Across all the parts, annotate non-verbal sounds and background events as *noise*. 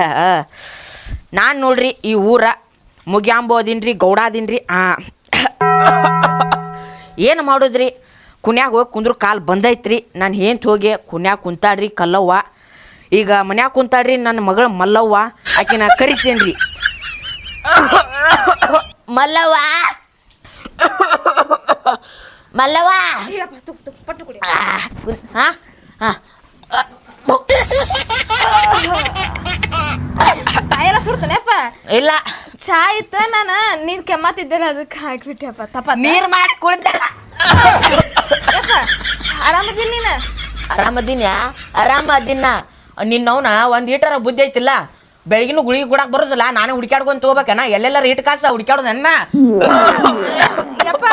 *laughs* ನಾನು ನೋಡ್ರಿ ಈ ಊರ ಮುಗ್ಯಾಂಬೋದಿನ್ರಿ ಗೌಡಾದಿನ್ರಿ ಆ ಏನು ಮಾಡೋದ್ರಿ? ಕುನ್ಯಾಗ ಹೋಗಿ ಕುಂದ್ರು ಕಾಲು ಬಂದೈತ್ರಿ. ನಾನು ಏನ್ ಹೋಗಿ ಕುನ್ಯಾಗ ಕುಂತಾಡ್ರಿ ಕಲ್ಲವ್ವ. ಈಗ ಮನ್ಯಾಗ ಕುಂತಾಡ್ರಿ ನನ್ನ ಮಗಳ ಮಲ್ಲವ್ವ. ಆಕೆ ನಾ ಕರಿತೇನ್ರಿ. *coughs* ಮಲ್ಲವ್ವ. *coughs* ಮಲ್ಲವ್ವ. ಹಾಂ ಹಾಂ *coughs* ಬಾಯೆಲ್ಲ ಇಲ್ಲ. ಚಾ ಇತ್ತ ನಾನು ನೀನ್ ಕೆಮ್ಮತ್ತಿದ್ದೆಲ್ಲ ಅದಕ್ಕೆ ಹಾಕ್ಬಿಟ್ಟೆಪ್ಪ ತಪ್ಪ ನೀರು ಮಾಡಿ ಕುಡ್ದಲ್ಲ. ಆರಾಮದಿಲ್ಲ ನೀನು? ಆರಾಮದಿನ ಆರಾಮದಿನ ನಿನ್ನವನ ಒಂದು ಈಟರ ಬುದ್ಧಿ ಐತಿಲ್ಲ. ಬೆಳಗಿನ ಗುಳಿಗೆ ಕೂಡಕ್ ಬರೋದಿಲ್ಲ. ನಾನೇ ಹುಡ್ಕ್ಯಾಡ್ಕೊಂತ ತಗೋಬೇಕನ ಎಲ್ಲೆಲ್ಲ ರೇಟ್ ಕಾಸ ಹುಡ್ಕ್ಯಾಡೋದನ್ನ ಯಪ್ಪ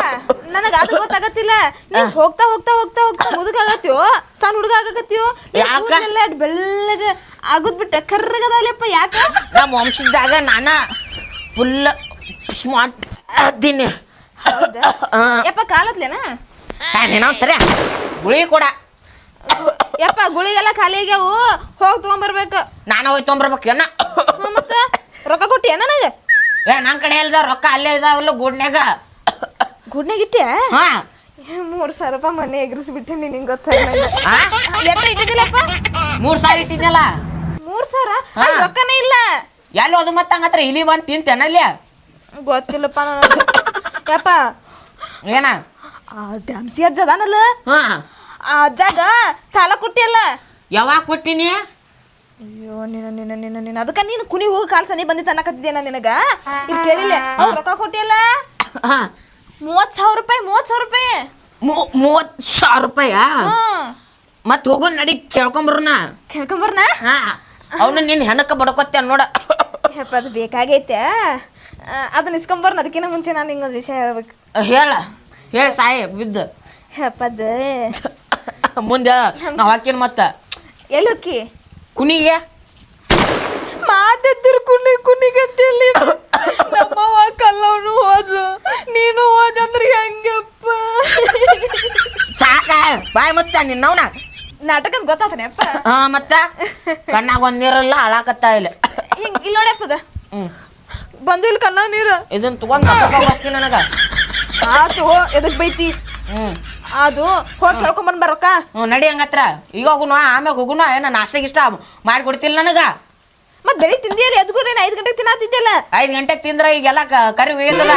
ನನಗ ಅದು ಗೊತ್ತಾಗತ್ತಿಲ್ಲ. ನೀನ್ ಹೋಗ್ತಾ ಹೋಗ್ತಾ ಹೋಗ್ತಾ ಹೋಗ್ತಾ ಮುದುಕ ಆಗತ್ತೀವೋ ಸಣ್ಣ ಹುಡುಗ ಆಗತ್ತೋ ಯಾಕ? ಬೆಳ್ಳಗ ಆಗುದ್ ಕರ್ರಗದಲ್ಲಪ್ಪ ಯಾಕ? ನಮ್ಮ ವಂಶದಾಗ ನಾನ ಫುಲ್ ಸ್ಮಾರ್ಟ್ ಅದ್ದೀನಿ. ಯಪ್ಪ ಕಾಲತ್ಲೇನಾ? ನೀನವ್ ಸರಿ ಗುಳಿ ಕೂಡ. ಯಪ್ಪ ಗುಳಿಗೆಲ್ಲ ಖಾಲಿ ಆಗ್ಯಾವು. ಹೋಗಿ ತೊಗೊಂಬರ್ಬೇಕು. ನಾನು ಹೋಗಿ ತೊಗೊಂಬರ್ಬೇಕು ಏನ? ಮತ್ತ? ರೊಕ್ಕ ಕೊಟ್ಟಿಯ ನನಗೆ? ಏ ನನ್ನ ಕಡೆ ಇಲ್ದ ರೊಕ್ಕ ಅಲ್ಲೇ ಇದಾವಲ್ಲ ಗುಡ್ನ್ಯಾಗ. ಗುಡ್ನ್ಯಾಗ ಇಟ್ಟೆ ಹಾ. ಮೂರ್ ಸಾವಿರ ರೂಪಾಯಿ ಮನೆ ಎಗ್ರಿಸಿ ನಿಂಗೆ ಗೊತ್ತಾಗ ಮೂರ್ ಇಟ್ಟಿದ್ದಿಲ್ಲಪ್ಪ ಮೂರು ಸಾವಿರ ಇಟ್ಟಿದ್ನಲ್ಲ? ಮೂರ್ ಸಾವಿರ ಹಾ. ಅಲ್ಲ್ ರೊಕ್ಕನೇ ಇಲ್ಲ. ಎಲ್ಲಿ ಅದು ಮತ್ತೆ ಹಂಗತ್ರ ಇಲಿ ಬಂದು ತಿಂತೇನಲ್ಲ ಗೊತ್ತಿಲ್ಲಪ್ಪ ನನಗೆ. ಯಪ್ಪ. ಏನ? ಆ ದ್ಯಾಮ್ಸಿ ಅಜ್ಜ ಅದಾನಲ್ಲ? ಹಾ. ಆ ಅಜ್ಜಾಗ ಸಾಲ ಕೊಟ್ಟಿಯಲ್ಲ? ಯಾವಾಗ ಕೊಟ್ಟಿನಿ? ಅಯ್ಯೋ ನಿನ್ನ ನಿನ್ನ ನಿನ್ನ ನಿನ್ನ. ಅದಕ್ಕ ನೀನು ಕುನಿ ಹೋಗಿ ಕಾಲ್ ಸನಿ ಬಂದಿತ್ತು ಅನ್ನಕತ್ತಿದ್ದೇನ ನಿನಗ? ಇದು ಕೇಳಿಲ್ಲ. ಅವ್ರು ರೊಕ್ಕ ಕೊಟ್ಟಿಯಲ್ಲ? ಹಾ. ಸಾವಿರ ರೂಪಾಯಿ ಮೂವತ್ ಸಾವಿರ ರೂಪಾಯಿ. ಮೂವತ್ತು ಸಾವಿರ ರೂಪಾಯ ಹ್ಮ್. ಮತ್ತೆ ಹೋಗೋ ನಡಿ ಕೇಳ್ಕೊಂಬರ್ನ ಕೇಳ್ಕೊಂಬರ್ನ ಹಾ. ಅವನು ನಿನ್ನ ಹೆಣಕ್ಕೆ ಬಡ್ಕೊತ್ತೆ ನೋಡ. ಯಪ್ಪ ಅದು ಬೇಕಾಗೈತೆ. ಅದನ್ನ ಇಸ್ಕೊಂಬರ್ನ ಅದಕ್ಕಿಂತ ಮುಂಚೆ ನಾನು ಹಿಂಗೊಂದು ವಿಷಯ ಹೇಳ್ಬೇಕು. ಹೇಳ. ಹೇಳ ಸಾಯಿ ಬಿದ್ದು. ಯಪ್ಪದ ಮುಂದೆ ನಾವು ಹಾಕಿನ ಮತ್ತೆ. ಎಲ್ಲಿ ಹೋಕ್ಕಿ ಕುನಿಗೆ ಕುಣಿ ಕುನಿ ಅಂತ ನಮ್ಮವ್ವ ಕಲ್ಲವನು ಹೋದ್ಲು ನೀನು ಹೋದಂದ್ರೆ ಹೆಂಗಪ್ಪ ಸಾಕ ಬಾಯ್ ಮುಚ್ಚ ನಿನ್ನವನ ನಾಟಕದ ಗೊತ್ತಾತನೆ ಅಪ್ಪ? ಹಾ ಮತ್ತ? ಕಣ್ಣಾಗ ಒಂದ್ ನೀರಲ್ಲ ಹಾಳಾಕತ್ತ ಇಲ್ಲ. ಹಿಂಗ್ ಇಲ್ಲಿ ನೋಡಪ್ಪದ ಹ್ಮ್. ಬಂದು ಇಲ್ಲಿ ಕಣ್ಣ ನೀರು. ಇದನ್ನ ತಗೊಂಡ್ ಬಸ್ತಿ ನನಗ. ಆತು ಎದಕ್ ಬೈತಿ? ಹ್ಮ್. ಅದು ಹೋಗಿ ಕೇಳ್ಕೊಂಬಂದ್ ಬರೋಕ? ಹ್ಞೂ ನಡಿ ಹಂಗತ್ರ. ಈಗ ಹೋಗುನು ಆಮ್ಯಾಗ ಹೋಗುನು ಏನ ನಾಷ್ಟ ಇಷ್ಟ ಮಾಡ್ಕೊಡ್ತಿಲ್ಲ ನನಗ. ಮತ್ ಬೆಳಿ ತಿಂದಿಯಲ್ಲ ಎದ್ಗೂ ಏನ್ ಐದು ಗಂಟೆಗೆ ತಿನ್ನಾತಿದ್ಯಲ್ಲ? ಐದು ಗಂಟೆಗೆ ತಿಂದ್ರ ಈಗೆಲ್ಲ ಕರಿ ಒಯ್ಯದಲ್ಲ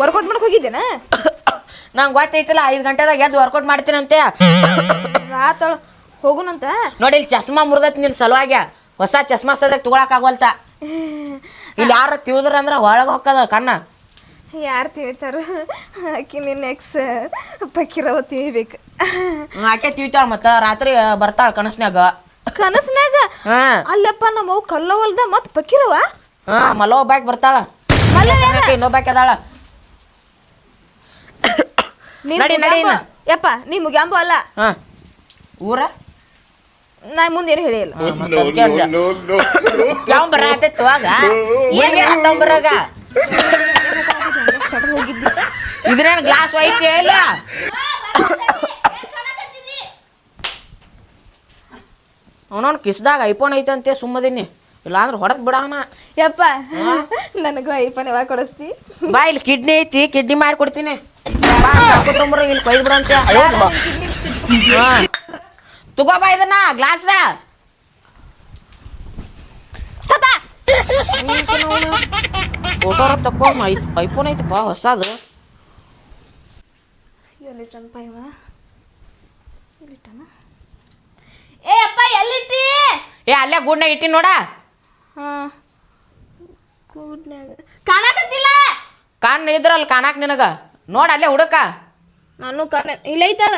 ವರ್ಕೌಟ್ ಮಾಡಕ್ ಹೋಗಿದ್ದೇನ? ನಂಗೆ ಗೊತ್ತೈತಿಲ್ಲ ಐದು ಗಂಟೆದಾಗ ಎದ್ದು ವರ್ಕೌಟ್ ಮಾಡ್ತೀನಂತೆ. ಆತಳ ಹೋಗುನಂತ? ನೋಡಿ ಇಲ್ಲಿ ಚಸ್ಮಾ ಮುರಿದೈತಿ ನಿನ್ನ ಸಲುವಾಗ. ಹೊಸ ಚಸ್ಮಾ ಸದ್ಯಕ್ಕೆ ತಗೊಳಕ್ ಆಗೋಲ್ತ. *laughs* ಇಲ್ಲಿ ಯಾರ ತಿಳಿದ್ರ ಅಂದ್ರೆ ಒಳಗೆ ಹೊಕ್ಕದ ಕಣ್ಣ. ಯಾರು ತಿವಿತಾರ ಆಕಿ ನಿನ್ನ ಎಕ್ಸ್ ಪಕ್ಕಿರವ ತಿವಿಬೇಕು ಆಕೆ ತಿವಿತಾಳ ಮತ್ತ ರಾತ್ರಿ ಬರ್ತಾಳ ಕನಸ್ನ್ಯಾಗ. ಕನಸ್ನ್ಯಾಗ? ಅಲ್ಲಪ್ಪ ನಮ್ಮ ಕಲ್ಲವಲ್ದ ಮತ್ ಪಕ್ಕಿರವ ಹಾ ಮಲೋ ಬಾಕ್ ಬರ್ತಾಳ? ಇನ್ನೊಬ್ಬಾಕಿ ಅದಾಳ. ನೀನ್ ನಡಿ, ನಡಿ ಮುಗ್ಯಾಂಬ. ಯಪ್ಪ ನೀ ಮುಗ್ಯಾಂಬು ಅಲ್ಲ. ಹಾ. ಊರ? ನಾ ಮುಂದೆ ಏನು ಹೇಳಿಲ್ಲ ಯಾವ ಬರತೈತಿ ಅವಾಗ ಏನ್ ತೊಂಬರಾಗ ಇದ್ರೇನ್ ಗ್ಲಾಸ್ ಐತಿ ಇಲ್ಲ? ಅವನವ್ನ ಕಿಸ್ದಾಗ ಐಫೋನ್ ಐತೆ ಐತಂತೆ ಸುಮ್ಮದೀನಿ. ಇಲ್ಲಾಂದ್ರೆ ಹೊಡೆದ್ ಬಿಡವನ ಯಪ್ಪ ನನಗೂ ಐಫೋನ್ ಯಾವಾಗ ಕೊಡಿಸ್ತಿ? ಬಾ ಇಲ್ಲಿ ಕಿಡ್ನಿ ಐತಿ ಕಿಡ್ನಿ ಮಾಡಿ ಕೊಡ್ತೀನಿ. ತೊಂಬರ ಇಲ್ಲಿ ಕೊಯ್ದು ಬಿಡಂತೆ ಇದನ್ನ ಗ್ಲಾಸ್ ಫೋಟೋರ ತಕೋ ಐಫೋನ್ ಐತಪ್ಪ ಹೊಸದು ಎಲ್ಲಿಟ್ಟನಪ್ಪ ಇವ ಎಲ್ಲಿಟ್ಟನ ಏ ಅಪ್ಪ ಎಲ್ಲಿಟ್ಟಿ ಏ ಅಲ್ಲೇ ಗೂಡ್ನಾಗ ಇಟ್ಟಿ ನೋಡ. ಹಾಂ. ಕೂಡ್ನ್ಯಾಗ ಕಾಣಕತ್ತಿಲ್ಲ. ಕಾಣ್ ಇದ್ರಲ್ಲ ಕಾಣಕ್ ನಿನಗ. ನೋಡ ಅಲ್ಲೇ ಹುಡುಕ. ನಾನು ಕನೆ ಇಲ್ಲ ಐತಲ್ಲ?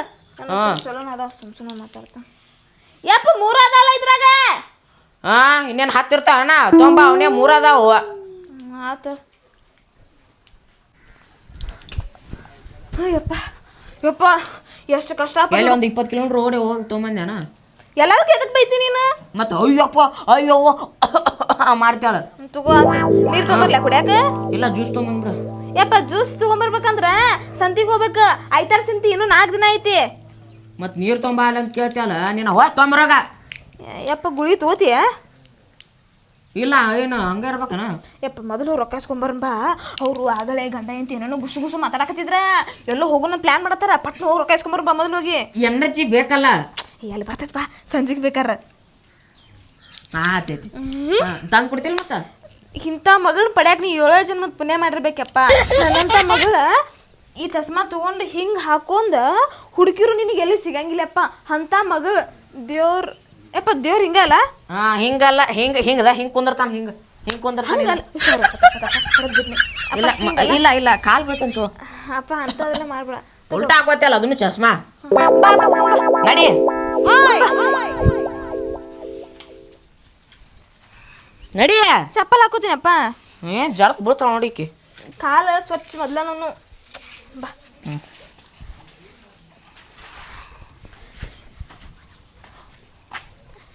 ಹಾ. ಚಲೋ ಅದ ಸುಮ್ ಸುಮ್ಮನೆ ಮಾತಾಡ್ತಾ. ಯಪ್ಪ ಮೂರ ಅದಲ್ಲ ಇದ್ರಾಗ? ಹಾ ಇನ್ನೇನು ಹತ್ತಿರ್ತಾವ ಅಣ್ಣ? ತೊಂಬ ಅವನೇ ಮೂರದಾವು ಆತ. ಯಪ್ಪ ಯಪ್ಪ ಎಷ್ಟು ಕಷ್ಟ ಎಲ್ಲಿ ಒಂದು ಇಪ್ಪತ್ತು ಕಿಲೋಮೀಟ್ರ್ ಓಡಿ ಹೋಗಿ ತೊಗೊಂಬಂದ್ಯಾನ ಎಲ್ಲದಕ್ಕೆ ಎದಕ್ಕೆ ಬೈತಿ ನೀನು? ಮತ್ತೆ ಅಯ್ಯಪ್ಪ ಅಯ್ಯೋ. ಮಾಡ್ತಾಳ ತಗೋ ನೀರು ತೊಗೊಂಬರ್ಲ ಕುಡಿಯಾಕ? ಇಲ್ಲ ಜ್ಯೂಸ್ ತೊಗೊಂಬಂದ್ಬಿಡು. ಯಪ್ಪ ಜ್ಯೂಸ್ ತಗೊಂಬರ್ಬೇಕಂದ್ರ ಸಂತಿಗೆ ಹೋಗ್ಬೇಕು. ಐತಾರ ಸಂತಿ ಇನ್ನೂ ನಾಲ್ಕು ದಿನ ಐತಿ. ಮತ್ತು ನೀರು ತೊಂಬ ಅಂತ ಕೇಳ್ತಿಯಲ್ಲ ನೀನು ಹೋಗಿ ತೊಂಬರಾಗ. ಯಪ್ಪ ಗುಳಿ ತಗೋತಿಯ ಇಲ್ಲ ಏನು ಹಂಗ ಇರ್ಬೇಕನ? ಯಪ್ಪ ಮೊದಲು ರೊಕ್ಕ ಇಸ್ಕೊಂಬರನ್ ಬಾ. ಅವರು ಆಗಲೇ ಗಂಡ ಅಂತ ಏನೇನು ಗುಸು ಗುಸು ಮಾತಾಡಕತ್ತಿದ್ರ. ಎಲ್ಲೋ ಹೋಗೋಣ ಪ್ಲಾನ್ ಮಾಡತ್ತಾರ. ಪಟ್ನ ಹೋಗಿ ರೊಕ್ಕ ಇಸ್ಕೊಂಬರ್ ಬಾ ಮೊದಲು ಹೋಗಿ. ಎನರ್ಜಿ ಬೇಕಲ್ಲ? ಎಲ್ಲಿ ಬರ್ತೈತ್ ಬಾ ಸಂಜೆಗೆ ಬೇಕಾರ. ಆತೈತಿ. ತಂದು ಕೊಡ್ತಿಲ್ಲ ಮತ್ತ? ಇಂಥ ಮಗಳ ಪಡ್ಯಾಕ ನೀ ಏಳೋ ಜನ್ಮದ ಪುಣ್ಯ ಮಾಡಿರ್ಬೇಕಪ್ಪ. ನನ್ನಂಥ ಮಗಳ ಈ ಚಸ್ಮಾ ತಗೊಂಡು ಹಿಂಗೆ ಹಾಕೊಂಡ ಹುಡುಕಿರು ನಿನಗೆ ಎಲ್ಲಿ ಸಿಗಂಗಿಲ್ಲಪ್ಪ. ಅಂಥ ಮಗಳು ದೇವ್ರ ಯಪ್ಪ ದೇವ್ರ ಹಿಂಗಲ್ಲ ಹಾ ಹಿಂಗಲ್ಲ ಹಿಂಗ ಹಿಂಗದ ಹಿಂಗ್ ಕುಂದಿರ್ತಾನ ಹಿಂಗ. ಹಿಂಗ್ ಕುಂದಿರ್ತಾನ ಬಿಡ್ನಿ. ಇಲ್ಲ ಮ- ಇಲ್ಲ ಇಲ್ಲ. ಕಾಲ್ ಬೀಳ್ತಂತು ಅಪ್ಪ ಅಂಥದೆಲ್ಲ ಮಾಡ್ಬೇಡ. ಉಲ್ಟಾ ಹಾಕೋತಿಯಲ್ಲ ಅದನ್ನು ಚಸ್ಮಾ? ನಡಿ. ನಡಿ. ಚಪ್ಪಲ್ ಹಾಕೋತೀನಪ್ಪ. ಏನ್ ಜರಕ್ ಬೀಳ್ತಾವ ನೋಡಿಕಿ ಕಾಲ ಸ್ವಚ್ಛ ಮೊದ್ಲ ನಾನು ಬಾ.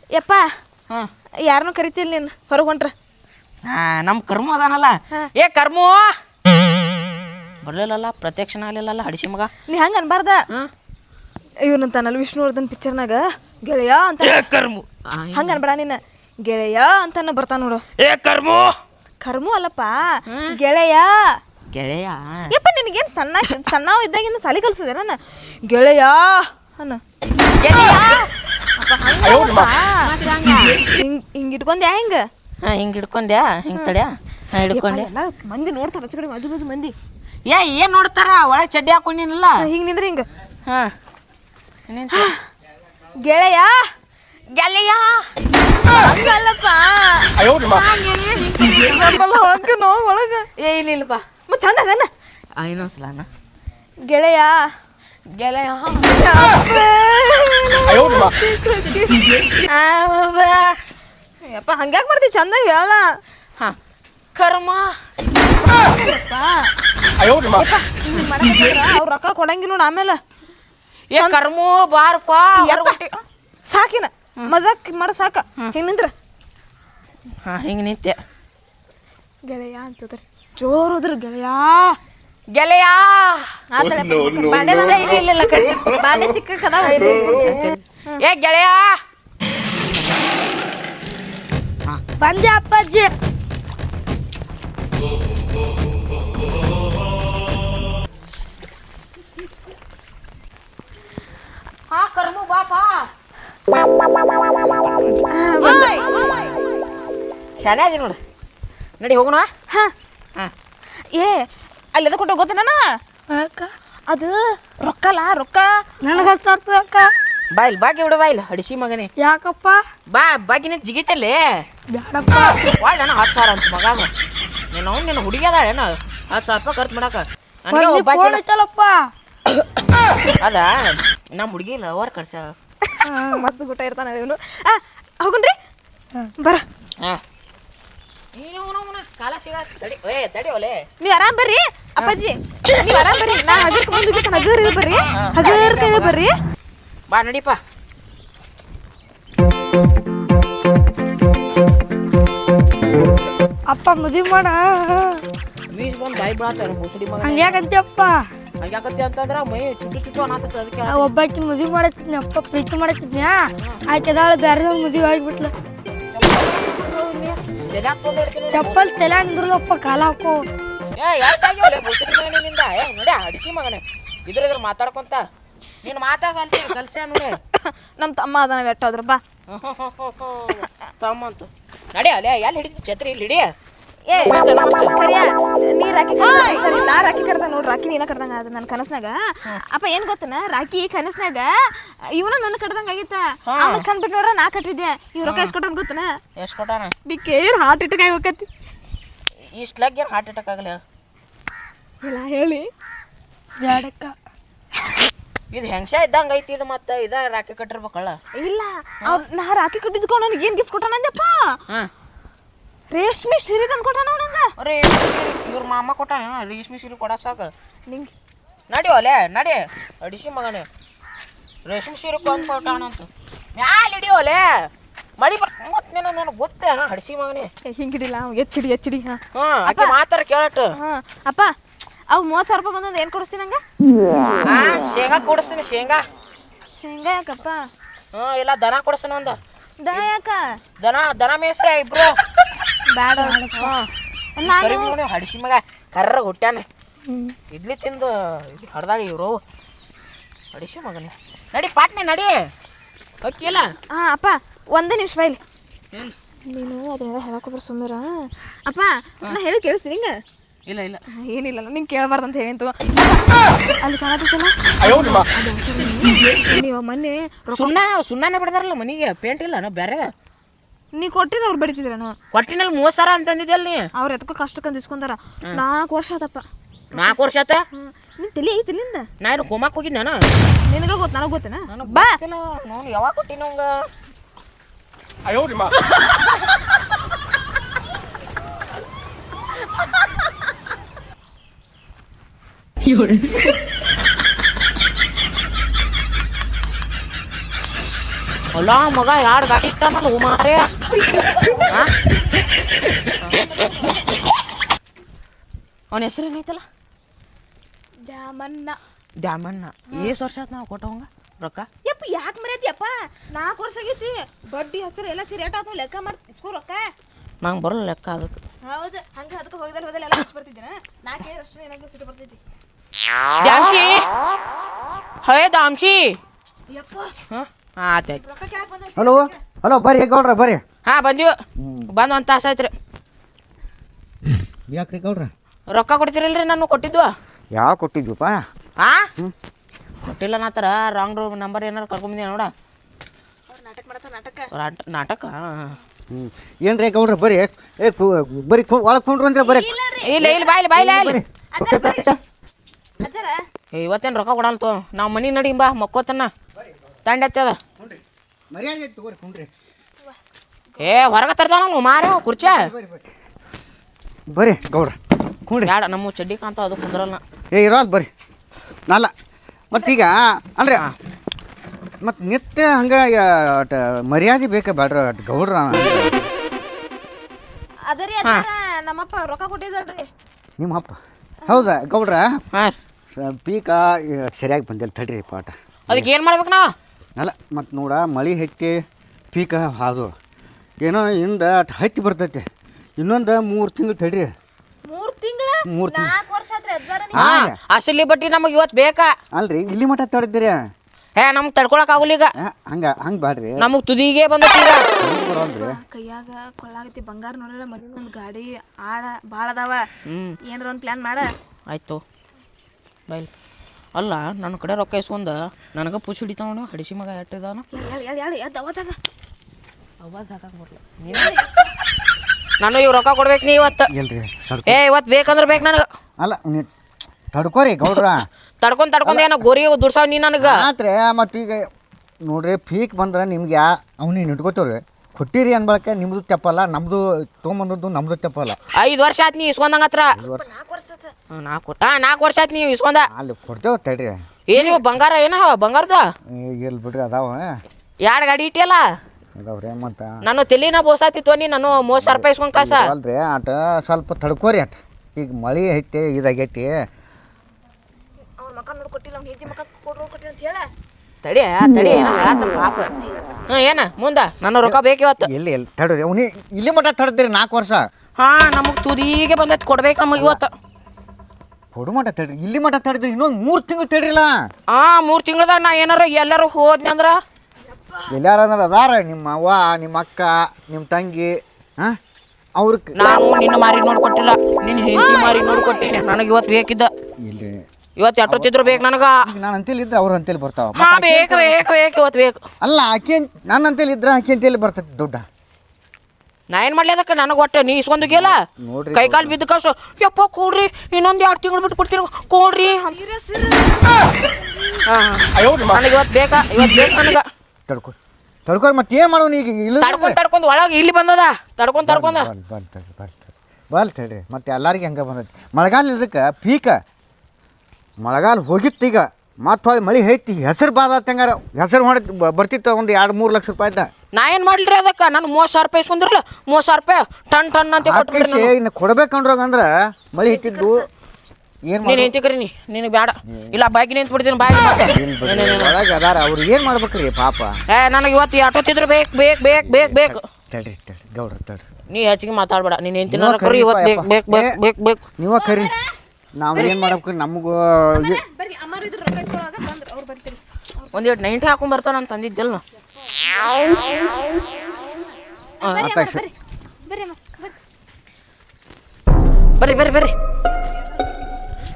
ಯಪ್ಪ ಹಾ. ಯಾರನ್ನೂ ಕರಿತಿಲ್ಲ ನೀನು? ಹೊರಗೆ ಹೊಂಟ್ರ. ಹಾ ನಮ್ಮ ಕರ್ಮ ಅದಾನಲ್ಲ. ಏ ಕರ್ಮು! ಬರ್ಲಿಲ್ಲಲ್ಲ ಪ್ರತ್ಯಕ್ಷನ ಆಗ್ಲಿಲ್ಲಲ್ಲ ಹಡಿಸಿ ಮಗ. ನೀ ಹಂಗೆ ಅನ್ಬಾರ್ದ. ಇವನು ಇವನಂತಾನಲ್ಲ ವಿಷ್ಣುವರ್ಧನ್ ಪಿಕ್ಚರ್ನಾಗ ಗೆಳೆಯ ಅಂತ. ಕರ್ಮು! ಹಂಗೆ ಅನ್ಬೇಡ ನೀನು. ಗೆಳೆಯ ಅಂತಾನ ಬರ್ತಾನ ನೋಡು. ಏ ಕರ್ಮು. ಕರ್ಮು ಅಲ್ಲಪ್ಪ. ಗೆಳೆಯ. ಗೆಳೆಯ. ಯಪ್ಪ ನಿನಗೇನು ಸಣ್ಣ ಸಣ್ಣ ಇದ್ದಾಗಿಂದ ಸಾಲಿ ಕಲಿಸಿದೆ ನಾನು ಗೆಳೆಯ. ಅನ್ನ. ಹಿಂಗ್ ಹಿಂಗ್ ಇಟ್ಕೊಂಡ್ಯಾ ಹಿಂಗ? ಹಾಂ ಹಿಂಗ್ ಹಿಡ್ಕೊಂಡ್ಯಾ? ಹಿಂಗ್ ತಡ್ಯಾ? ಹಾ ಹಿಡ್ಕೊಂಡೆ. ಮಂದಿ ನೋಡ್ತಾರ ಆಚೆ ಕಡೆ ಬಾಜು ಬಾಜು ಮಂದಿ. ಏ ಏನ್ ನೋಡ್ತಾರ? ಒಳಗೆ ಚಡ್ಡಿ ಹಾಕೊಂಡಿನಲ್ಲ. ಹಿಂಗ್ ನಿಂದ್ರ ಹಿಂಗ. ಹಾ. ಗೆಳೆಯ. ಗೆಳೆಯ. ಹಂಗಲ್ಲಪ್ಪ. ಹಂಗ ನೋವು ಒಳಗ. ಏ ಇಲ್ಲ ಇಲ್ಲಪ್ಪ. ಚಂದ ಅದನ್ನ. ಇನ್ನೊಂದ್ಸಲ ಅಣ್ಣ. ಗೆಳೆಯ. ಗೆಳೆಯ. ಯಪ್ಪ ಹಂಗ್ಯಾಕ್ ಮಾಡ್ತಿ? ಚಂದ ಹೇಳ ಹಾ. ಕರ್ಮ. ಅವ್ರ ರೊಕ್ಕ ಕೊಡಂಗಿಲ್ಲ ನೋಡು ಆಮೇಲೆ. ಏ ಕರ್ಮು ಬಾರಪ್ಪ. ಸಾಕಿನ. ಮಜಾಕ್ ಮಾಡ ಸಾಕ ಹಿಂಗ್ ನಿಂದ್ರ. ಹಾ ಹಿಂಗ್ ನಿಂತೆ ಗೆಳೆಯ ಅಂತದ್ರಿ ಜೋರ್ ಹೋದ್ರ ಗೆಳೆಯ. ಗೆಳೆಯ! ಬಾಂಡೆ ತಿಕ್ಕ ಕದ ಏ ಗೆಳೆಯ! ಬಂದೆ ಅಪ್ಪಾಜಿ. ಹಾ ಕರ್ಮು ಬಾಪ ಶಾನೆ ಅದಿ ನೋಡು. ನಡಿ ಹೋಗೋಣ? ಹಾ. ಹಾಂ. ಏ ಅಲ್ಲಿ ಎದಕ್ಕೆ ಕೊಟ್ಟು ಗೊತ್ತೇನ ಅದು ರೊಕ್ಕಲ್ಲ ರೊಕ್ಕ. ನನಗೆ ಹತ್ತು ಸಾವಿರ ರೂಪಾಯಿ ಅಕ್ಕ. ಬಾಯ್ ಬಾಗಿ ಬಿಡು ಬಾಯ್ ಹಡಿಸಿ ಮಗನೇ. ಯಾಕಪ್ಪ? ಬಾ ಬಾಗಿನ ನಿಂತ ಜಿಗಿತಲ್ಲಿ ಬೇಡಪ್ಪ ಬಾಯ್ ನಾನು ಹತ್ತು ಸಾವಿರ ಅಂತ ಮಗ ನೀನು ಅವ್ನು ನಿನ್ನ ಹುಡುಗಿ ಅದಾಳೇನು ಹತ್ತು ಸಾವಿರ ರೂಪಾಯಿ ಖರ್ಚು ಮಾಡಕ ನನಗೆ ಅಲ್ಲ ಒಬ್ಬ ಫೋನ್ ಐತಲ್ಲಪ್ಪ. ಅದ ನಮ್ಮ ಹುಡುಗಿ ಲವರ್ ಖರ್ಚ *laughs* ಮಸ್ತ್ ಗುಟ್ಟ ಇರ್ತಾನೆ ಇವನು. ಆ ಹೋಗುನ್ರಿ ಬರ. ಹಾಂ. ನೀನು ಕಾಲ ಸಿಗ ತಡಿ. ಏ ತಡಿ ಒಲೆ. ನೀವ್ ಆರಾಮ್ ಬರ್ರಿ ಅಪ್ಪಾಜಿ. ನೀವ್ ಆರಾಮ್ ಬರ್ರಿ. ನಾ ಹಗರ್ ಬಂದು ಹಗರ್ ಇದೆ ಬರ್ರಿ. ಹಗರ್ ಕೈದ ಬರ್ರಿ. ಬಾ ನಡಿಪ ಅಪ್ಪ ಮದುವೆ ಮಾಡ. ಮೀಸ್ ಬಂದು ಬಾಯಿ ಮುಸುಡಿ ಮಗ ಹಂಗ್ಯಾಕತ್ತಿ ಅಂತಂದ್ರ ಮೈ ಚುಟ್ಟು ಚುಟ್ಟು ಅನ್ನತ್ತ ಅದಕ್ಕೆ ಒಬ್ಬಾಕಿನ ಮದುವೆ ಮಾಡತ್ತಿದ್ನಿ ಅಪ್ಪ ಪ್ರೀತಿ ಮಾಡತ್ತಿದ್ನಿ ಆಕೆ ಅದಾಳ ಬೇರೆ ಮದುವೆ ಆಗಿಬಿಟ್ಲ ಜಲ್ಯಾಕ್ ತೊಗೊಂಡಿರ್ತೀನಿ ಚಪ್ಪಲ್ ತಲೆ ಅಂದ್ರಲ್ಲಪ್ಪ ಕಾಲ ಹಾಕೋ. ಏ ಯಾಕಾಗ್ಯಾವಲೆ ಮುಸುಡಿ ಮಗನಿಂದ ಏ ನೋಡಿ ಅಡಿಚಿ ಮಗನೇ. ಇದ್ರ ಇದ್ರ ಮಾತಾಡ್ಕೊಂತ. ನೀನು ಮಾತಾಡಲ್ತಿ ಕಲ್ಸ್ಯಾ ನೋಡಿ ನಮ್ಮ ತಮ್ಮ ಅದನ ಬೆಟ್ಟ ಹೋದ್ರ ಬಾ ತಮ್ಮಂತ ನಡಿ ಅಲೆ ಎಲ್ಲಿ ಹಿಡಿದು ಛತ್ರಿ ಇಲ್ಲಿ ಹಿಡಿ ಏ ಕರಿಯ. ನೀ ರಾಖಿ ರಾಖಿ ಕಡ್ದ ನೋಡ್ ರಾಖಿ ನೀನ ಕರ್ದಂಗ ಅದ ನನ್ನ ಕನಸ್ನಾಗ. ಅಪ್ಪ ಏನ್ ಗೊತ್ತನ? ರಾಖಿ ಕನಸ್ನಾಗ ಇವನ ನನ್ನ ಕಡ್ದಂಗ ಆಗಿತ್ತ. ಆಮೇಲೆ ಕಂಡ್ಬಿಟ್ಟು ನೋಡ್ರ ನಾ ಕಟ್ಟಿದ್ದೆ. ಇವ್ ರೊಕ್ಕ ಎಷ್ಟ್ ಕೊಟ್ಟನ್ ಗೊತ್ತನ? ಎಷ್ಟ್ ಕೊಟ್ಟಾನ? ಬಿಕ್ಕೇರ್ ಕೇರ್ ಹಾರ್ಟ್ ಅಟ್ಯಾಕ್ ಆಗಿ ಹೋಗತ್ತಿ ಇಷ್ಟು ಲಗ್ ಏನು ಹಾರ್ಟ್ ಅಟ್ಯಾಕ್ ಆಗಲ್ಲ ಇಲ್ಲ ಹೇಳಿ. ಬ್ಯಾಡಕ್ಕ. ಇದು ಹೆಂಗ್ಸ ಇದ್ದಂಗ ಐತಿ ಇದು ಮತ್ತೆ? ಇದ ರಾಕಿ ಕಟ್ಟಿರ್ಬೇಕಲ್ಲ. ಇಲ್ಲ ಅವ್ರ ನಾ ರಾಖಿ ಕಟ್ಟಿದ್ಕೊ ನನಗೆ ಏನು ಗಿಫ್ಟ್ ಕೊಟ್ಟಾನ ಅಂದಪ್ಪ ಹಾಂ. ರೇಷ್ಮೆ ಸೀರೆ ತಂದು ಕೊಟ್ಟಾನ ಅವನಂಗ ಅರೆ ಇವ್ರ ಮಾಮ ಕೊಟ್ಟಾನ ರೇಷ್ಮೆ ಸೀರೆ ಕೊಡ ಸಾಕ. ನಿಂಗೆ. ನಡಿ ಒಲೆ ನಡಿ. ಅಡಿಸಿ ಮಗನೇ. ರೇಷ್ಮೆ ಸೀರೆ ಕೊಂದು ಕೊಟ್ಟಾನ ಅಂತ ಮ್ಯಾಲ ಹಿಡಿ ಒಲೆ. ಮಳಿ ಬರ್ ಮತ್ತೆ ನೀನು ನನಗೆ ಗೊತ್ತೇನ ಹಡಿಸಿ ಮಗನೇ. ಹಿಂಗಿಡಿಲ್ಲ ಅವ್ ಎಚ್ಚಿಡಿ ಎಚ್ಚಿಡಿ ಹಾಂ. ಹಾಂ ಅಪ್ಪ. ಮಾತಾರ ಕೇಳಟ್ಟು ಹಾಂ. ಅಪ್ಪ ಅವು ಮೂವತ್ತು ಸಾವಿರ ರೂಪಾಯಿ ಬಂದದ ಏನು ಕೊಡಿಸ್ತೀನಿ ನಂಗೆ? ಹಾಂ ಶೇಂಗಾ ಕೊಡಿಸ್ತೀನಿ ಶೇಂಗಾ. ಶೇಂಗಾ ಯಾಕಪ್ಪ? ಹ್ಞೂ ಇಲ್ಲ ದನ ಕೊಡಿಸ್ತೀನಿ ಒಂದು ದನ ಯಾಕ? ದನ ದನ ಮೇಸ್ರೆ ಇಬ್ರು. ಬ್ಯಾಡ ನಾನು ಹಡಿಸಿ ಮಗ. ಕರ್ರ ಹುಟ್ಟ್ಯಾನ. ಇಡ್ಲಿ ತಿಂದು ಹಡ್ದಾಗ ಇವ್ರು. ಹಡಿಸಿ ಮಗನೇ. ನಡಿ ಪಾಟ್ನೆ ನಡಿ. ಓಕೆಲ್ಲ ಹಾಂ ಅಪ್ಪ ಒಂದೇ ನಿಮಿಷ ಬೈಲಿ ಏನು? ನೀನು ಅದನ್ನೆಲ್ಲ ಹೇಳಕ್ಕೋಗ್ರ ಸುಮ್ಮೀರ ಅಪ್ಪ ನಾ ಹೇಳಿ ಕೇಳಿಸ್ತೀನಿ ಹಿಂಗ? ಇಲ್ಲ ಇಲ್ಲ. ಏನಿಲ್ಲ ನಿಂಗೆ ಕೇಳಬಾರ್ದು ಅಂತ ಹೇಳಿಂತು ಅಲ್ಲಿ ಕಾಣತ್ತಿತ್ತಲ್ಲ ನೀವು ಮೊನ್ನೆ ಸುಣ್ಣ ಸುಣ್ಣನೇ ಬಿಡ್ದಾರಲ್ಲ ಮನೆಗೆ. ಪೇಂಟ್ ಇಲ್ಲ ನಾ ಬೇರೆ ನೀ ಕೊಟ್ಟಿದ್ದು ಅವ್ರು ಬಡಿತಿದ್ರನ? ಕೊಟ್ಟಿನಲ್ಲಿ ಮೂವತ್ತು ಸಾವಿರ ಅಂತಂದಿದ್ದಲ್ಲ ನೀ? ಅವ್ರ ಎದಕ್ಕೋ ಕಷ್ಟಕ್ಕಂತ ಇಸ್ಕೊಂತಾರ ನಾಲ್ಕು ವರ್ಷ ಆತಪ್ಪ. ನಾಲ್ಕು ವರ್ಷ ಆತ. ನಿನ್ ತಲೆ ಐತಿ ಇಲ್ಲಿಂದ ನಾ ಏನು ಕೋಮಾಕ್ ಹೋಗಿದ್ನ ನಿನಗ ಗೊತ್ತ ನನಗೆ ಗೊತ್ತೇನ? ಬಾ. ನೋಡಿ ಯಾವಾಗ ಕೊಟ್ಟಿನ ಅವಂಗ? ಅಲ್ಲ ಮಗ ಯಾರು ಗಾಡಿ ಇಟ್ಟಾನಲ್ಲ ಉಮಾರೆ ಅವನ ಹೆಸರು ಏನೈತಲ್ಲ ದ್ಯಾಮಣ್ಣ. ದ್ಯಾಮಣ್ಣ. ಏಸ್ ವರ್ಷ ಆತ್ ನಾವು ಕೊಟ್ಟವಂಗ? ರೊಕ್ಕ? ಯಪ್ಪ ಯಾಕೆ ಮರ್ಯಾತಿಯಪ್ಪ ನಾಲ್ಕು ವರ್ಷ ಆಗೈತಿ. ಬಡ್ಡಿ ಹೆಸರು ಎಲ್ಲ ಸೇರಿ ಆಟ ಲೆಕ್ಕ ಮಾಡಿ ಇಸ್ಕೋ ರೊಕ್ಕ? ನಂಗೆ ಬರಲ್ಲ ಲೆಕ್ಕ ಅದಕ್ಕೆ ಹೌದು ಹಂಗೆ ಅದಕ್ಕೆ ಹೋಗದಲ್ಲಿ ಹೋದಲ್ಲಿ ಎಲ್ಲ ಖರ್ಚು ಬರ್ತಿದ್ದೀನ? ನಾಲ್ಕೇ ಅಷ್ಟು ಏನಾಗ ಸಿಟ್ಟು ಬರ್ತೈತಿ. ದ್ಯಾಮ್ಸಿ ಹೇ ದಾಮ್ಸಿ ಯಪ್ಪ. ಹಾಂ ಆಯ್ತು ಆಯ್ತು. ರೊಕ್ಕ ಕೇಳಕ್ ಬಂದ. ಹಲೋ ಹಲೋ ಬರ್ರಿ ಗೌಡ್ರ ಬರ್ರಿ. ಹಾಂ ಬಂದೀವಿ ಬಂದು ಒಂದು ತಾಸು ಆಯ್ತು ರೀ ಯಾಕ್ರಿ ಗೌಡ್ರ? ರೊಕ್ಕ ಕೊಡ್ತೀರಲ್ರಿ ನಾನು ಕೊಟ್ಟಿದ್ದು? ಯಾವ ಕೊಟ್ಟಿದ್ವಪ್ಪ? ಹಾಂ ಕೊಟ್ಟಿಲ್ಲ ನಾತರ ರಾಂಗ್ ನಂಬರ್ ಏನಾರು ಕರ್ಕೊಂಬಂದಿ ನೋಡ. ಅವ್ರು ನಾಟಕ? ನಾಟಕ ಹ್ಞೂ ಏನ್ರಿ ಗೌಡ್ರ ಬರ್ರಿ ಏ ಕು ಒಳಗೆ ಕುಂಡ್ರು ಅಂದ್ರೆ ಬರ್ರಿ ಇಲ್ಲ ಇಲ್ಲ ಬಾಯ್ಲಿ ಬಾಯ್ಲಿ ಅಲ್ಲಿ ಇವತ್ತೇನು ರೊಕ್ಕ ಕೊಡಲ್ತು? ನಾವು ಮನೆ ನಡಿ ಬಾ ಮಕ್ಕೋತನ. ತಂಡ ಹತ್ತದ ಮರ್ಯಾದೆ ತಗೋರಿ ಕುಂಡ್ರಿ ಏ ಹೊರಗೆ ತರ್ತಾನ ನೀವು ಮಾರೇ ಕುರ್ಚ. ಬರ್ರಿ ಗೌಡ್ರ ಕೂಡಿ. ಬೇಡ ನಮ್ಮ ಚಡ್ಡಿ ಕಾಂತ ಅದು ಕುಂದ್ರಲ್ಲ. ಏ ಇರೋದು ಬರ್ರಿ ನಲ್ಲ. ಮತ್ತೀಗ ಅಲ್ರಿ ಮತ್ತು ನಿತ್ಯ ಹಂಗೆ ಅಟ್ ಮರ್ಯಾದೆ ಬೇಕಾ ಬೇಡ್ರ ಅಟ್ ಗೌಡ್ರ. ಅದರಿ ನಮ್ಮಪ್ಪ ರೊಕ್ಕ ಕೊಟ್ಟಿದ್ದಲ್ರಿ. ನಿಮ್ಮ ಅಪ್ಪ ಹೌದಾ ಗೌಡ್ರ? ಹಾಂ ಪೀಕ ಸರಿಯಾಗಿ ಬಂದಿಲ್ಲ ತಡ್ರಿ ಪಾಠ. ಅದಕ್ಕೆ ಏನು ಮಾಡ್ಬೇಕು ನಾ ಅಲ್ಲ ಮತ್ತು ನೋಡ ಮಳೆ ಹೆಚ್ಚಿ ಪೀಕ ಹಾದು. ಏನೋ ಇಂದ ಅಟ್ ಹತ್ತಿ ಬರ್ತೈತೆ. ಇನ್ನೊಂದು ಮೂರು ತಿಂಗಳು ತಡ್ರಿ. ಮೂರ್ ತಿಂಗಳ? ಮೂರ್ ತಿಂಗ್ಳು. ನಾಲ್ಕು ವರ್ಷ ಆತ್ರಿ ಅಜ್ಜರ ಹಾಂ ಅಸಲಿ ಬಟ್ಟಿ ನಮಗೆ ಇವತ್ತು ಬೇಕಾ? ಅಲ್ರಿ ಇಲ್ಲಿ ಮಠ ತಡ್ದಿರಿ. ಹೇ ನಮ್ಗೆ ತಡ್ಕೊಳಕ್ ಆಗುಲ್ಲ ಈಗ. ಹಂಗ ಹಂಗೆ ಬ್ಯಾಡ್ರಿ ನಮಗೆ ತುದಿಗೆ ಬಂದೈತಿ ಈಗ. ಬರೋಲ್ರಿ. ಕೈಯಾಗ ಕೊಳ್ಳಾಗತಿ ಬಂಗಾರ ನೋಡಿಲ್ಲ ಮತ್ತೆ ಒಂದು ಗಾಡಿ ಆಡ ಭಾಳ ಅದಾವ. ಹ್ಞೂ ಏನಾರ ಒಂದು ಪ್ಲಾನ್ ಮಾಡ. ಆಯ್ತು. ಬೈಲ್. ಅಲ್ಲ ನನ್ನ ಕಡೆ ರೊಕ್ಕ ಇಸ್ಕೊಂಡ ನನಗೆ ಪುಷ್ ಹಿಡಿತಾವನು ಹಡಿಸಿ ಮಗ ಎಟ್ಟಿದಾನ ಯಾಳು ಯಾಳು ಯಾಳು ಎದ್ದು ಅವತ್ತಾಗ ಅವಾಜ್ ನಾನು ಇವ್ ರೊಕ್ಕ ಕೊಡ್ಬೇಕು ನೀ ಇವತ್ತು. ಇಲ್ರಿ ತಡ್ಕೊ. ಏ ಇವತ್ತು ಬೇಕಂದ್ರೆ ಬೇಕು ನನಗೆ. ಅಲ್ಲ ನೀ ತಡ್ಕೋರಿ ಗೌಡ್ರ. ತಡ್ಕೊಂಡ್ ತಡ್ಕೊಂಡ್ ಏನೋ ಗೋರಿ ದುಡ್ಸಾವ್ ನೀ ನನಗೆ. ಆತ್ರೆ ಮತ್ತು ಈಗ ನೋಡ್ರಿ ಪೀಕ್ ಬಂದ್ರೆ ನಿಮ್ಗೆ ಯಾ ಅವ್ನಿಗೆ ಇಟ್ಕೋತೇವ್ರಿ. ಕೊಟ್ಟಿರಿ ಅನ್ಬಳಕೆ ನಿಮ್ಮದು ತೆಪ್ಪಲ್ಲ ನಮ್ದು ತೊಗೊಂಬಂದದ್ದು ನಮ್ದು ತೆಪ್ಪಲ್ಲ. ಐದು ವರ್ಷ ಆಯ್ತು ನೀ ಇಸ್ಕೊಂಡಂಗ ಹತ್ರ. ನಾಲ್ಕು ಆತ. ನಾಲ್ಕು ಹಾಂ ನಾಲ್ಕು ವರ್ಷ ಆಯ್ತು ನೀವು ಇಸ್ಕೊಂಡ. ಅಲ್ಲಿ ಕೊಡ್ತೇವೆ ತಡ್ರಿ. ಏನು ನೀವು ಬಂಗಾರ ಏನ ಬಂಗಾರದ? ಇಲ್ಲಿ ಬಿಡ್ರಿ ಅದಾವ. ಎರಡು ಗಾಡಿ ಇಟ್ಟಿಯಲ್ಲ? ಅದಾವ್ರಿ ಮತ್ತು? ನಾನು ತಲೆನ ಬೋಸಾತಿತ್ತು ನೀ ನಾನು ಮೂವತ್ತು ಸಾವಿರ ರೂಪಾಯಿ ಇಸ್ಕೊಂಡ್ ಕಾಸ. ಅಲ್ರಿ ಆಟ ಸ್ವಲ್ಪ ತಡ್ಕೋರಿ ಆಟ. ಈಗ ಮಳೆ ಐತಿ ಇದಾಗೈತಿ. ಮಕ್ಕ ನೋಡಿ ಕೊಟ್ಟಿಲ್ಲ ಅವ್ನ ಹೆಂಡತಿ ಮಕ್ಕ ಕೊಡ್ರು ಕೊಟ್ಟಿಲ್ಲ ಅಂತ ಹೇಳ. ತಡಿ ತಡಿ ಏನೋ ಪಾಪ. ಹ್ಞೂ ಏನ ಮುಂದ? ನನ್ನ ರೊಕ್ಕ ಬೇಕು ಇವತ್ತು. ಇಲ್ಲಿ ಎಲ್ಲಿ? ತಡ್ರಿ ಅವ್ನಿ ಇಲ್ಲಿ ಮಠ ತಡ್ದಿರಿ ನಾಲ್ಕು ವರ್ಷ. ಹಾಂ ನಮಗೆ ತುದಿಗೆ ಬಂದೈತೆ ಕೊಡ್ಬೇಕು ನಮಗೆ ಇವತ್ತು. ಕೊಡು ಮಠ ತಡ್ರಿ ಇಲ್ಲಿ ಮಠ ತಡ್ದ್ರಿ ಇನ್ನೊಂದು ಮೂರು ತಿಂಗಳು ತಡ್ರಿಲ್ಲ ಹಾಂ ಮೂರು ತಿಂಗಳದಾಗ ನಾ ಏನಾರ ಎಲ್ಲರೂ ಹೋದ್ನಿ ಅಂದ್ರೆ? ಎಲ್ಲಾರ ಅಂದ್ರೆ? ಅದಾರ ನಿಮ್ಮ ಅವ್ವ ನಿಮ್ಮ ಅಕ್ಕ ನಿಮ್ಮ ತಂಗಿ ಹಾಂ ಅವ್ರಿಗೆ ನಾನು ನಿನ್ನ ಮಾರಿ ನೋಡ್ಕೊಟ್ಟಿಲ್ಲ. ನಿನ್ನ ಹೆಂಡತಿ ಮಾರಿ ನೋಡ್ಕೊಟ್ಟಿನಿ ನನಗೆ ಇವತ್ತು ಬೇಕಿದ್ದ. ಇಲ್ರಿ ಇವತ್ತು ಎಷ್ಟೊತ್ತಿದ್ರು ಬೇಕು ನನಗೆ? ನಾನು ಅಂತೇಳಿ ಇದ್ರೆ ಅವ್ರು ಅಂತೇಳಿ ಬರ್ತಾವ. ಹಾ ಬೇಕು ಬೇಕು ಬೇಕು ಇವತ್ತು ಬೇಕು. ಅಲ್ಲ ಆಕೆ ನಾನು ನನ್ನ ಅಂತೇಳಿ ಇದ್ರೆ ಆಕೆ ಅಂತೇಳಿ ಬರ್ತೈತಿ ದುಡ್ಡ. ನಾ ಏನು ಮಾಡಲಿ ಅದಕ್ಕೆ? ನನಗೆ ಒಟ್ಟು ನೀ ಇಸ್ಕೊಂಡುಗಿಲ್ಲ ನೋಡ್ರಿ ಕೈ ಕಾಲು ಬಿದ್ದು ಕಾಸು. ಯಪ್ಪ ಕೊಡ್ರಿ. ಇನ್ನೊಂದು ಎರಡು ತಿಂಗಳು ಬಿಟ್ಟು ಕೊಡ್ತೀನಿ. ಕೊಡ್ರಿ. ಹಾಂ. ನನಗೆ ಇವತ್ತು ಬೇಕಾ? ಇವತ್ತು ಬೇಕು ನನಗೆ. ತಡ್ಕೊ ತಡ್ಕೊ ಮತ್ತೆ ಏನು ಮಾಡೋನು ಈಗ? ಇಲ್ಲ ತಡ್ಕೊಂಡು ತಡ್ಕೊಂಡ್ ಒಳಗೆ ಇಲ್ಲಿ ಬಂದದ. ತಡ್ಕೊಂಡು ತಡ್ಕೊಂಡ. ಬಲ್ ತಡ್ರಿ ಬಲ್ ತಡ್ರಿ. ಮತ್ತೆ ಎಲ್ಲರಿಗೆ ಹಂಗೆ ಬಂದೈತಿ? ಮಳೆಗಾಲ ಇದಕ್ಕೆ ಪೀಕ. ಮಳೆಗಾಲ ಹೋಗಿತ್ತು ಈಗ. ಮತ್ತೆ ಹೊಳ್ಳಿ ಮಳೆ ಐತಿ. ಹೆಸರು ಬಾದ ಹೆಂಗಾರ? ಹೆಸರು ಮಾಡಿ ಬರ್ತಿತ್ತು ಒಂದು ಎರಡು ಮೂರು ಲಕ್ಷ ರೂಪಾಯಿ ಇದ್ದ ನಾ ಏನು ಮಾಡ್ಲಿ ಅದಕ್ಕೆ? ನಾನು ಮೂವತ್ತು ಸಾವಿರ ರೂಪಾಯಿ ಇಸ್ಕೊಂಡ್ರಲ್ಲ ಮೂವತ್ತು ಸಾವಿರ ರೂಪಾಯಿ ಟನ್ ಟನ್ ಅಂತ ಕೊಟ್ಟು ಹಾಕಿಸಿ ಇನ್ನು ಕೊಡ್ಬೇಕಂದ್ರಾಗ ಅಂದ್ರೆ ಮಳೆ ಹಿಟ್ಟಿದ್ದು ಏನು ನೀನು ಹೆಂತಿಕ್ರಿ ನೀ? ನಿನಗೆ ಬೇಡ ಇಲ್ಲ ಬಾಯ್ಗೆ ನಿಂತು ಬಿಡ್ತೀನಿ ಬಾಯ್ಗೆ ಒಳಗೆ ಅದಾರ ಅವ್ರು ಏನು ಮಾಡ್ಬೇಕ್ರಿ ಪಾಪ? ಏ ನನಗೆ ಇವತ್ತು ಎಷ್ಟೊತ್ತಿದ್ರು ಬೇಕು ಬೇಕು ಬೇಕು ಬೇಕು ಬೇಕು. ತಡ್ರಿ ತಡ್ರಿ ಗೌಡ್ರ ತಡ್ರಿ ನೀ ಹೆಚ್ಚಿಗೆ ಮಾತಾಡಬೇಡ. ನೀನು ಹೆಂತಿನ ನೀವ ಕರಿ ಇವತ್ತು ಬೇಕು ಬೇಕು ಬೇಕು. ಬೇಕು ಬೇಕು. ನೀವ ಕರಿ ನಾವು ಏನು ಮಾಡ್ಬೇಕು ನಮಗೂ ಒಂದೇಟು ನೈಂಟಿ ಹಾಕೊಂಡ್ ಬರ್ತಾನ ಅಂತ ಅಂದಿದ್ದಲ್ಲ. ಬರ್ರಿ ಬರ್ರಿ ಬರ್ರಿ.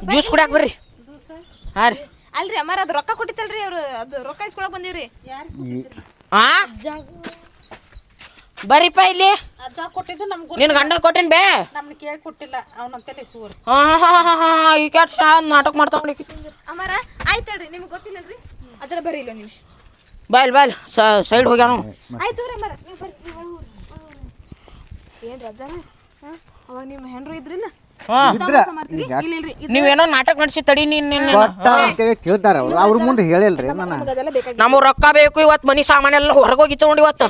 ಜ್ಯೂಸ್ ಕುಡಿಯಾಕ ಬರ್ರಿ. ಹಾ ರೀ. ಅಲ್ರಿ ಅಮ್ಮಾರ ಅದು ರೊಕ್ಕ ಕೊಟ್ಟಿತ್ತಲ್ರಿ ಅವ್ರು ಅದು ರೊಕ್ಕ ಇಸ್ಕೊಳಕ್ ಬಂದೀವ್ರಿ. ಆ? ಬರ್ರಿಪ್ಪ ಇಲ್ಲಿ. ಅಜ್ಜ ಕೊಟ್ಟಿದ್ದು ನಮ್ಗೆ ನಿನ್ ಗಂಡ ಕೊಟ್ಟಿನ ಬೇ. ನಮ್ಗೆ ಕೇಳಿ ಕೊಟ್ಟಿಲ್ಲ ಅವನಂತೇಳಿ ಸೂರ್. ಹಾ ಹಾ ಹಾ ಹಾ ಈ ಕೆಟ್ಟ ನಾಟಕ ಮಾಡ್ತಾವ ಅಮ್ಮಾರ ಆಯ್ತಲ್ರಿ ನಿಮ್ಗೆ ಗೊತ್ತಿಲ್ಲಲ್ರಿ? ಅದರ ಬರ್ರಿ ಇಲ್ಲ ನಿಮಿಷ ಬಾಯ್ಲ್ ಬಾಯ್ಲ್ ಸೈಡ್ ಹೋಗ್ಯಾನು ಆಯ್ತು ರೀ ಅಮ್ಮಾರ ನೀವು ಬರ್ರಿ. ಏನ್ರಿ ಹಾಂ? ಅವಾಗ ನಿಮ್ಮ ಹೆಣ್ರು ಇದ್ರಿಲ್ಲ? ಹಾ. ಇದ್ರ ಈಗ ನೀವೇನೋ ನಾಟಕ ನಡೆಸಿ ತಡಿ ನೀನ್ ನಿನ್ನ ಕೊಟ್ಟ ಅಂತೇಳಿ ಕೇಳ್ತಾರ ಅವ್ರು. ಅವ್ರ ಮುಂದೆ ಹೇಳಿಲ್ರಿ ನಾನು. ನಮ್ಗೆ ಅದೆಲ್ಲ ರೊಕ್ಕ ಬೇಕು ಇವತ್ತು ಮನಿ ಸಾಮಾನೆಲ್ಲ ಹೊರಗೋಗಿ ತಗೊಂಡು ಇವತ್ತು.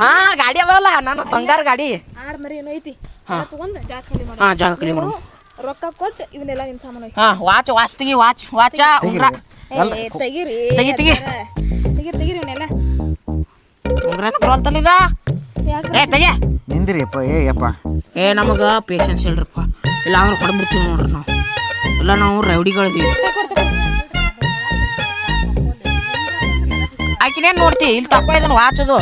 ಹಾ ಗಾಡಿ ಅದಾವಲ್ಲ ನಾನು ಬಂಗಾರ ಗಾಡಿ. ಆಡ್ ಮರಿ ಏನೋ ಐತಿ. ಎಲ್ಲ ತಗೊಂಡ್ ಜಾಗ ಖಾಲಿ ಮಾಡಿ. ಹಾ ಜಾಗ ಖಾಲಿ ಮಾಡು. ರೊಕ್ಕ ಕೊಟ್ಟು ಇವನ್ನೆಲ್ಲ ನಿಮ್ಮ ಸಾಮಾನು ಹಾ ವಾಚ್ ವಾಚ್ ತೆಗಿ ವಾಚ್ ವಾಚ ಉಂಗ್ರ. ಏ ತೆಗೀರಿ. ತೆಗಿ ತೆಗಿ. ತೆಗೀರಿ ತೆಗೀರಿ ಇವನ್ನೆಲ್ಲ. ಉಂಗ್ರನ ಬರೋಲ್ತಲ್ಲ ಇದ ಏ ತೆಗೆ. ನಿಂದ್ರಿ ಅಪ್ಪ ಏ ಯಪ್ಪ. ಏ ನಮಗ ಪೇಷನ್ಸ್ ಇಲ್ರಪ್ಪ. ಇಲ್ಲ ಅಂದ್ರೆ ಹೊಡೆದ್ಬಿಡ್ತೀವಿ ನೋಡ್ರಿ ನಾವು. ಇಲ್ಲ ನಾವು ರೌಡಿಗಳಿದೀವಿ. ಆಕಿನೇನು ನೋಡ್ತಿ? ಇಲ್ಲಿ ತಪ್ಪ ಇದನ್ನು ವಾಚದು.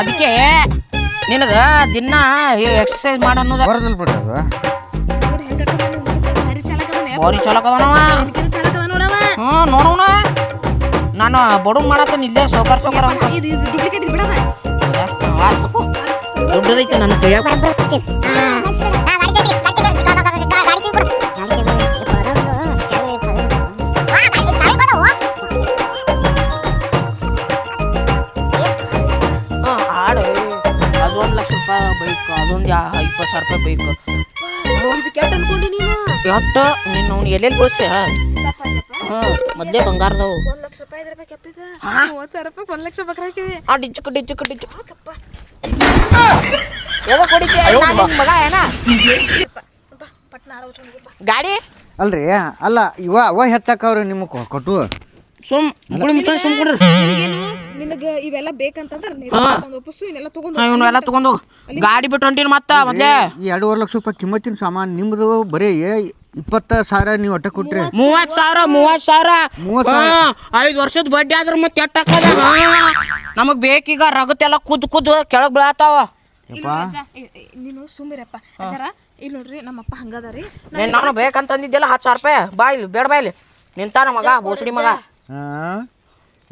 ಅದಕ್ಕೆ ನಿನಗ ದಿನ ಎಕ್ಸರ್ಸೈಸ್ ಮಾಡ ಅನ್ನೋದ ಬರದಲ್ ಬಿಡ್ರಿ ಅದು. ನೋಡಿ ಹೆಂಗ ಭಾರಿ ಚಾಲಕ ಅದಾನೆ ಬಾರಿ ಚಲೋ ಅದನವ ಹ್ಞೂ ನೋಡೋಣ ನಾನು ಬಡವ್ ಮಾಡತ್ತೇನೆ ಇಲ್ಲೇ ಸೌಕರ್ ಸೌಕರ್ ಅಂತ. ಇದು ಇದು ಡುಪ್ಲಿಕೇಟ್ ತಗೋ. ದೊಡ್ಡದೈತೆ ನನ್ನ ಕೈಯಾಗ ಹಾಂ ಆಡು ಅದು ಒಂದು ಲಕ್ಷ ರೂಪಾಯಿ ಬೈಕ್ ಅದೊಂದು ಯಾ ಇಪ್ಪತ್ತು ಸಾವಿರ ರೂಪಾಯಿ ಬೈಕ್. ಇದು ಕೆಟ್ಟ ಅನ್ಕೊಂಡಿ ನೀನು. ಅವ್ನು ಎಲ್ಲೆಲ್ಲಿ ಬೋಸ್ತೀಯ ಹ್ಞೂ ಮೊದಲೇ ಬಂಗಾರದವು. ಒಂದ್ ಲಕ್ಷ ರೂಪಾಯಿ ಇದ್ರ ಬೇಕು ಕೆಪ್ಪಿದ ಮೂವತ್ತು ಸಾವಿರ ರೂಪಾಯಿ ಒಂದ್ ಲಕ್ಷ ಬಕ್ರ ಹಾಕಿದೆ. ಆ ಕೊಡಿಕೆ ನಿನ್ ಮಗ ಏನ? ಪಟ್ನ ಆಡ ಉಟ್ಕೊಂಡು ಗಾಡಿ? ಅಲ್ರಿ ಅಲ್ಲ ಇವ ಅವ ಹೆಚ್ಚಾಕವ್ರಿ ನಿಮಗೆ ಕೊಟ್ಟು. ಸುಮ್ ಗುಳು ಮುಚ್ಚ ಸುಮ್ ಕೊಡ್ರಿ. ನಿನಗೇನು? ನಿನಗೆ ಇವೆಲ್ಲ ಬೇಕಂತಂದ್ರೆ ತಗೊಂಡ್ ಇವನ್ನೆಲ್ಲ ಗಾಡಿ ಬಿಟ್ಟು ಹೊಂಟೀನಿ ಮತ್ತ ಮೊದ್ಲೇ. ಈ ಎರಡೂವರೆ ಲಕ್ಷ ರೂಪಾಯಿ ಕಿಮ್ಮತ್ತಿನ ಸಾಮಾನು ನಿಮ್ಮದು ಬರೀ ಇಪ್ಪತ್ತ ಸಾವಿರ ನೀವು ಒಟ್ಟ ಕೊಟ್ರಿ. ಮೂವತ್ ಸಾವಿರ ಮೂವತ್ ಸಾವಿರ. ಐದು ವರ್ಷದ ಬಡ್ಡಿ ಆದ್ರೆ ಮತ್ತೆ ಎಟ್ಟ ಹಾಕದ ನಮಗ್ ಬೇಕೀಗ ರಗತೆಲ್ಲ ಕುದ್ ಕುದ್ ಕೆಳಗ್ ಬೀಳತಾವ. ನೀನು ಸುಮ್ಮಿರಪ್ಪ. ಅಜ್ಜಾರ ಇಲ್ಲಿ ನೋಡ್ರಿ ನಮ್ಮಪ್ಪ ಹಂಗದಾರಿ. ನಾನು ಬೇಕಂತಂದಿದ್ದೆಲ್ಲ ಹತ್ತು ಸಾವಿರ ರೂಪಾಯಿ. ಬಾ ಇಲ್ಲಿ ಬೇಡ ಬಾಯ್ಲಿ ಇಲ್ಲಿ. ನಿಂತಾನ ಮಗ ಬೋಸಡಿ ಮಗ. ಹಾಂ.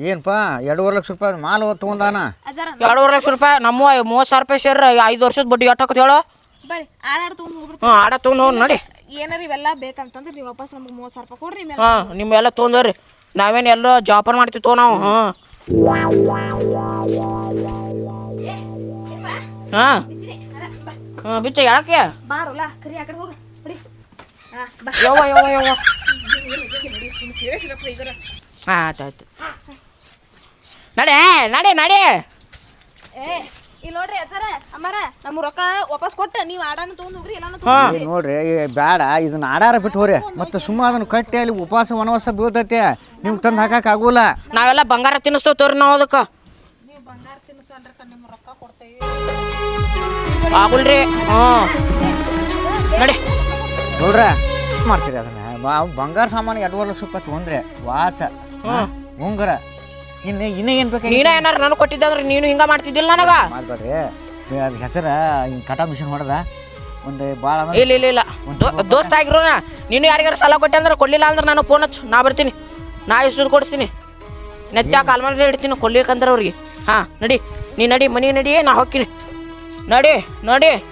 ಏನಪ್ಪ ಎರಡೂವರೆ ಲಕ್ಷ ರೂಪಾಯಿ ಮಾಲ್ ತೊಗೊಂಡಾನ ತಗೊಂಡಾನ ಎರಡೂವರೆ ಲಕ್ಷ ರೂಪಾಯಿ ನಮ್ಮ ಮೂವತ್ತು ಸಾವಿರ ರೂಪಾಯಿ ಸೇರಿ ಐದು ವರ್ಷದ ಬಡ್ಡಿ ಎಟ್ಟ ಹೇಳೋ ಬರ್ರಿ ಆಡಾಡ್ ತಗೊಂಡ್ ಹೋಗ್ಬಿಡ್ತೀವಿ ಹ್ಞೂ ಆಡ ತೊಗೊಂಡು ಹೋಗಿ ನೋಡಿ ಏನಾರ ಇವೆಲ್ಲ ಬೇಕಂತಂದ್ರೆ ನೀವು ವಾಪಸ್ ನಮ್ಗೆ ಮೂವತ್ತು ಸಾವಿರ ರೂಪಾಯಿ ಕೊಡ್ರಿ ಮೇಲೆ ಹಾಂ ನಿಮ್ಮೆಲ್ಲ ತೊಗೊಂಡ್ರಿ ನಾವೇನು ಎಲ್ಲ ಜಾಪರ್ ಮಾಡ್ತೀವಿ ತೋ ನಾವು ಹಾಂ ಹಾಂ ಹಾಂ ಬಿಚ್ಚ ಯಾಕೆ ಬಾರಲ್ಲ ಕರಿ ಆ ಕಡೆ ಹೋಗ ಬಿಡಿ ಹಾ ಬಾ ಯವ್ವ ಯವ್ವ ಯವ್ವ ಸೀರಿಯಸ್ ಇರಪ್ಪ ಇದರ ಹಾಂ ಆಯ್ತು ಆಯ್ತು ನಡೆ ನಡೆ ನಡೆ. ಏ ಇಲ್ಲಿ ನೋಡ್ರಿ ಅಜ್ಜಾರ ಅಮ್ಮಾರ ನಮ್ಮ ರೊಕ್ಕ ವಾಪಸ್ ಕೊಟ್ಟ ನೀವು ಆಡಾನ ತಗೊಂಡ್ ಹೋಗ್ರಿ ಎಲ್ಲಾನು ಹಾಂ. ತಗೊಂಡ್ ಏ ನೋಡ್ರಿ ಈ ಇದನ್ನ ಆಡಾರ ಬಿಟ್ಟು ಹೋರಿ ಮತ್ತೆ ಸುಮ್ಮ ಅದನ್ನ ಕಟ್ಟಿ ಅಲ್ಲಿ ಉಪವಾಸ ವನವಾಸ ಬೀಳ್ತೈತೆ. ನೀವು ತಂದು ಹಾಕಕ್ಕೆ ಆಗೋಲ್ಲ. ನಾವೆಲ್ಲ ಬಂಗಾರ ತಿನ್ನಿಸ್ತೇವೆ ತೋರಿ ನಾವು ಅದಕ್ಕೆ. ಆಗುಲ್ರಿ ಹಾಂ ನಡಿ. ನೋಡ್ರ ಮಾಡ್ತೀರಿ ಅದನ್ನ? ಬಾ- ಬಂಗಾರ ಸಾಮಾನು ಎರಡೂವರೆ ಲಕ್ಷ ರೂಪಾಯಿ ತೊಗೊಂಡ್ರೆ ವಾಚ ಉಂಗುರ. ಇನ್ನು ಇನ್ನೂ ಏನು ಬೇಕಾಗಿ ನೀನ ಏನಾರು ನನಗೆ ಕೊಟ್ಟಿದ್ದೆ ಅಂದ್ರೆ ನೀನು ಹಿಂಗ ಮಾಡ್ತಿದ್ದಿಲ್ಲ ನನಗ? ಮಾಡ್ಬೇಡ್ರಿ. ಹೆಸರ ಹಿಂಗೆ ಕಟ ಮಿಷನ್ ಹೊಡೆದ. ಒಂದು ಭಾಳ ಇಲ್ಲ ಇಲ್ಲ ಇಲ್ಲ. ದೋ- ದೋಸ್ತ ಆಗಿರೋಣ ನೀನು ಯಾರಿಗಾರ ಸಾಲ ಕೊಟ್ಟೆ ಅಂದ್ರೆ ಕೊಡ್ಲಿಲ್ಲ ಅಂದ್ರೆ ನಾನು ಫೋನ್ ಹಚ್ಚು. ನಾ ಬರ್ತೀನಿ. ನಾ ಎಷ್ಟು ಕೊಡಿಸ್ತೀನಿ. ನೆತ್ತ ಕಾಲ್ ಮಾಡಿ ಇಡ್ತೀನಿ ಕೊಡ್ಲಿಕ್ಕಂದ್ರೆ ಅವ್ರಿಗೆ. ಹಾಂ ನಡಿ. ನೀ ನಡಿ ಮನೆ ನಡಿ. ನಾ ಹೋಗ್ತೀನಿ. ನಡಿ ನಡಿ.